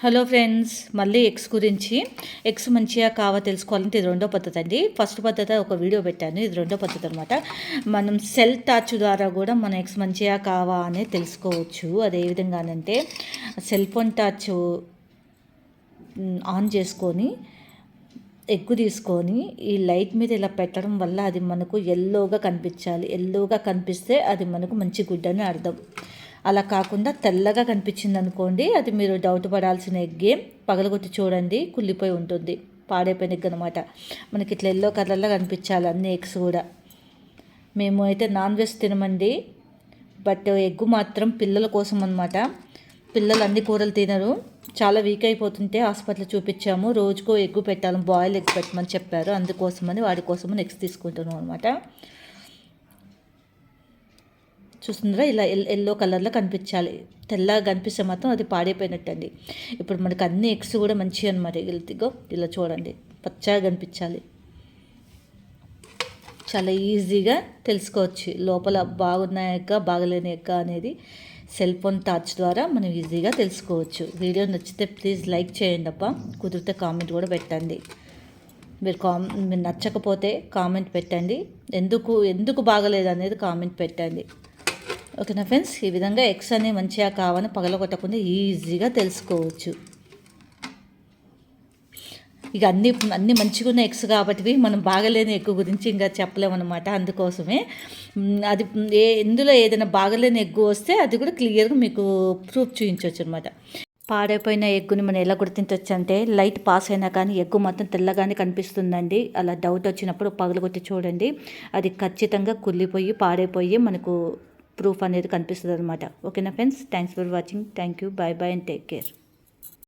Hello friends మళ్ళీ eggs గురించి. Eggs మంచిగా కావా తెలుసుకోవాలంటే ఇది రెండో పద్ధతి అండి. ఫస్ట్ పద్ధతి ఒక వీడియో పెట్టాను ఇది రెండో పద్ధతి అనమాట మనం సెల్ టార్చ్ ద్వారా కూడా మన ఎగ్స్ మంచిగా కావా అనేది తెలుసుకోవచ్చు. అది ఏ విధంగానంటే సెల్ ఫోన్ టార్చ్ ఆన్ చేసుకొని ఎగ్గు తీసుకొని ఈ లైట్ మీద ఇలా పెట్టడం వల్ల అది మనకు ఎల్లోగా కనిపించాలి. ఎల్లోగా కనిపిస్తే అది మనకు మంచి గుడ్డ అని అర్థం. అలా కాకుండా తెల్లగా కనిపించింది అనుకోండి అది మీరు డౌట్ పడాల్సిన ఎగ్గే పగలగొట్టి చూడండి కుళ్ళిపోయి ఉంటుంది. పాడైపోయిన ఎగ్ అనమాట మనకి ఇట్లా ఎల్లో కలర్లో కనిపించాలి అన్ని ఎగ్స్ కూడా. మేము అయితే నాన్ వెజ్ తినమండి. బట్ ఎగ్గు మాత్రం పిల్లల కోసం అనమాట పిల్లలు అన్ని కూరలు తినరు. చాలా వీక్ అయిపోతుంటే హాస్పిటల్ చూపించాము. రోజుకో ఎగ్గు పెట్టాలి బాయిల్ ఎగ్ పెట్టమని చెప్పారు. అందుకోసమని వాడి కోసమని ఎగ్స్ తీసుకుంటున్నాం అనమాట చూస్తుందిరా ఇలా ఎల్లో కలర్లో కనిపించాలి. తెల్లగా కనిపిస్తే మాత్రం అది పాడైపోయినట్టు అండి ఇప్పుడు మనకు అన్ని ఎగ్స్ కూడా మంచి అనమాట. ఇగో ఇలా చూడండి. పచ్చగా కనిపించాలి. చాలా ఈజీగా తెలుసుకోవచ్చు. లోపల బాగున్న ఎగ్గ బాగలేని ఎగ్గ అనేది సెల్ ఫోన్ టార్చ్ ద్వారా మనం ఈజీగా తెలుసుకోవచ్చు. వీడియో నచ్చితే ప్లీజ్ లైక్ చేయండి అప్ప కుదిరితే కామెంట్ కూడా పెట్టండి. మీరు కామ్ మీరు నచ్చకపోతే కామెంట్ పెట్టండి. ఎందుకు ఎందుకు బాగలేదు అనేది కామెంట్ పెట్టండి. ఓకేనా ఫ్రెండ్స్? ఈ విధంగా ఎగ్స్ అనేవి మంచిగా కావాలని పగలగొట్టకుండా ఈజీగా తెలుసుకోవచ్చు. ఇక అన్ని అన్ని మంచిగా ఉన్న ఎగ్స్ కాబట్టి మనం బాగలేని ఎగ్ గురించి ఇంకా చెప్పలేమన్నమాట. అందుకోసమే అది ఏ ఇందులో ఏదైనా బాగలేని ఎగ్గు వస్తే అది కూడా క్లియర్గా మీకు ప్రూఫ్ చూపించవచ్చు అనమాట పాడైపోయిన ఎగ్గుని మనం ఎలా గుర్తించవచ్చు అంటే లైట్ పాస్ అయినా కానీ ఎగ్గు మొత్తం తెల్లగానే కనిపిస్తుందండి. అలా డౌట్ వచ్చినప్పుడు పగలగొట్టి చూడండి. అది ఖచ్చితంగా కుళ్ళిపోయి పాడైపోయి మనకు ప్రూఫ్ అనేది కనిపిస్తుంది అనమాట ఓకేనా friends thanks for watching thank you bye bye and take care